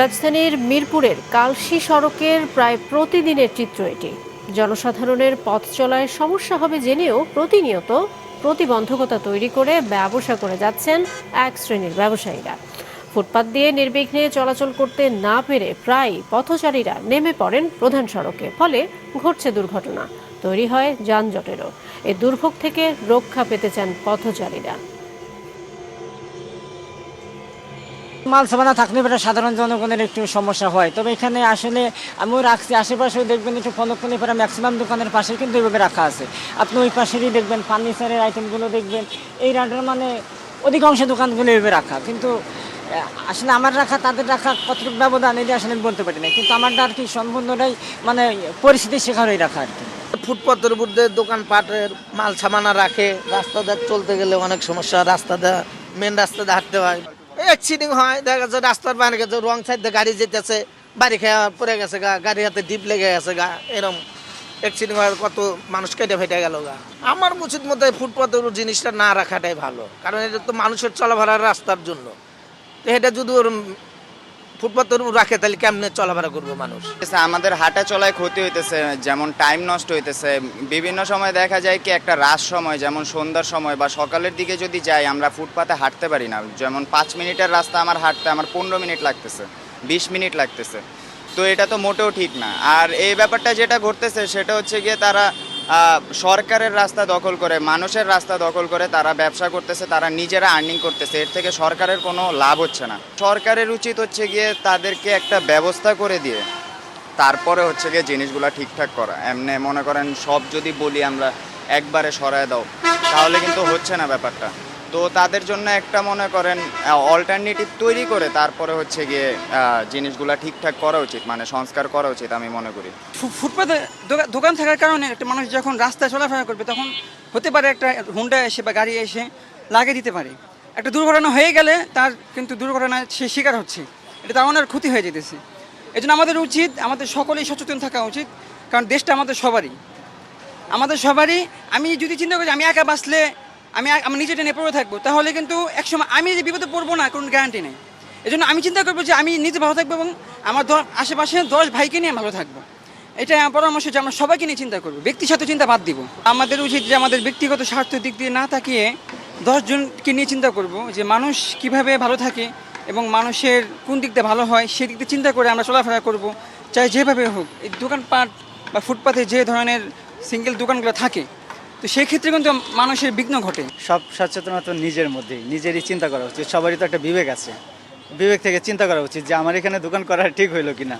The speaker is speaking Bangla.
রাজধানীর মিরপুরের কালশি সড়কের প্রায় প্রতিদিনের চিত্র এটি। জনসাধারণের পথ চলায় সমস্যা হবে জেনেও প্রতিনিয়ত প্রতিবন্ধকতা তৈরি করে ব্যবসা করে যাচ্ছেন এক শ্রেণির ব্যবসায়ীরা। ফুটপাত দিয়ে নির্বিঘ্নে চলাচল করতে না পেরে প্রায় পথচারীরা নেমে পড়েন প্রধান সড়কে, ফলে ঘটছে দুর্ঘটনা। তৈরি হয় যানজটেরও। এ দুর্ভোগ থেকে রক্ষা পেতে চান পথচারীরা। মাল সামানা থাকলে পরে সাধারণ জনগণের একটু সমস্যা হয়। তবে এখানে আসলে আমিও রাখছি আশেপাশে দেখবেন একটু ফলকলি পরে ম্যাক্সিমাম দোকানের পাশে কিন্তু এইভাবে রাখা আছে। আপনি ওই পাশেরই দেখবেন ফার্নিচারের আইটেমগুলো দেখবেন। এই রান্ডার মানে অধিকাংশ দোকানগুলো এইভাবে রাখা। কিন্তু আসলে আমার রাখা, তাদের রাখা কতটুকু ব্যবধান এটা আসলে বলতে পারি না। কিন্তু আমারটা আর কি সম্পূর্ণটাই মানে পরিস্থিতির শেখারই রাখা আর কি। ফুটপাতের উপর দিয়ে দোকানপাটের মাল সামানা রাখে রাস্তা দিয়ে চলতে গেলে অনেক সমস্যা রাস্তা দিয়ে মেন রাস্তা দিয়ে হাঁটতে হয়। অ্যাক্সিডেন্ট হয়, দেখা যাচ্ছে রাস্তার বাইরে গেছে, রং সাইড গাড়ি যেতেছে, বাড়ি খেয়ে পড়ে গেছে গা, গাড়ি হাতে ডিপ লেগে গেছে গা, এরম। অ্যাক্সিডেন্ট হয়, কত মানুষ কেটে ফেটে গেল গা। আমার উচিত মতো ফুটপাথের জিনিসটা না রাখাটাই ভালো, কারণ এটা তো মানুষের চলাফেরার রাস্তার জন্য। এটা যদি ওরম উপর রাখে, তাহলে কেমনে চলাফেরা করব মানুষ? আমাদের হাঁটা চলায় ক্ষতি হইতেছে, যেমন টাইম নষ্ট হইতেছে। বিভিন্ন সময় দেখা যায় কি, একটা রাত সময়, যেমন সন্ধ্যার সময় বা সকালের দিকে যদি যাই, আমরা ফুটপাতে হাঁটতে পারি না। যেমন পাঁচ মিনিটের রাস্তা আমার হাঁটতে আমার পনেরো মিনিট লাগতেছে, বিশ মিনিট লাগতেছে। তো এটা তো মোটেও ঠিক না। আর এই ব্যাপারটা যেটা ঘটতেছে, সেটা হচ্ছে গিয়ে তারা সরকারের রাস্তা দখল করে, মানুষের রাস্তা দখল করে, তারা ব্যবসা করতেছে, তারা নিজেরা আর্নিং করতেছে। এর থেকে সরকারের কোনো লাভ হচ্ছে না। সরকারের উচিত হচ্ছে গিয়ে তাদেরকে একটা ব্যবস্থা করে দিয়ে, তারপরে হচ্ছে গিয়ে জিনিসগুলো ঠিকঠাক করা। এমনি মনে করেন সব যদি বলি আমরা, একবারে সরায় দাও। তাহলে কিন্তু হচ্ছে না ব্যাপারটা। তো তাদের জন্য একটা মনে করেন অল্টারনেটিভ তৈরি করে তারপরে হচ্ছে গিয়ে জিনিসগুলা ঠিকঠাক করা উচিত মানে সংস্কার করা উচিত আমি মনে করি। ফুটপাতে দোকান থাকার কারণে একটা মানুষ যখন রাস্তায় চলাফেরা করবে, তখন হতে পারে একটা হুন্ডা এসে বা গাড়ি এসে লাগিয়ে দিতে পারে। একটা দুর্ঘটনা হয়ে গেলে তার কিন্তু দুর্ঘটনায় সে শিকার হচ্ছে। এটা তার অনেক ক্ষতি হয়ে যেতেছে। এই জন্য আমাদের উচিত, আমাদের সকলেই সচেতন থাকা উচিত, কারণ দেশটা আমাদের সবারই। আমাদের সবারই, আমি যদি চিন্তা করি আমি একা বাঁচলে আমি আমি নিজে টেনে পড়ে থাকব। তাহলে কিন্তু একসময় আমি যে বিপদে পড়ব না, কোনো গ্যারান্টি নেই। এই জন্য আমি চিন্তা করব যে আমি নিজে ভালো থাকব এবং আমার আশেপাশে দশ ভাইকে নিয়ে ভালো থাকব। এটা আমার পরামর্শ যে আমরা সবাইকে নিয়ে চিন্তা করব। ব্যক্তি সাথে চিন্তা বাদ দিব। আমাদের উচিত যে আমাদের ব্যক্তিগত স্বার্থ দিক দিয়ে না তাকিয়ে দশজনকে নিয়ে চিন্তা করব যে মানুষ কীভাবে ভালো থাকে এবং মানুষের কোন দিক দিয়ে ভালো হয়, সেই দিক দিয়ে চিন্তা করে আমরা চলাফেরা করব। চাই যেভাবে হোক, এই দোকানপাট বা ফুটপাথে যে ধরনের সিঙ্গেল দোকানগুলো থাকে তো সেই ক্ষেত্রে কিন্তু মানুষের বিঘ্ন ঘটে। সব সচেতনতা নিজের মধ্যেই, নিজেরই চিন্তা করা উচিত, সবারই তো একটা বিবেক আছে। বিবেক থেকে চিন্তা করা উচিত যে আমার এখানে দোকান করা ঠিক হইল কিনা।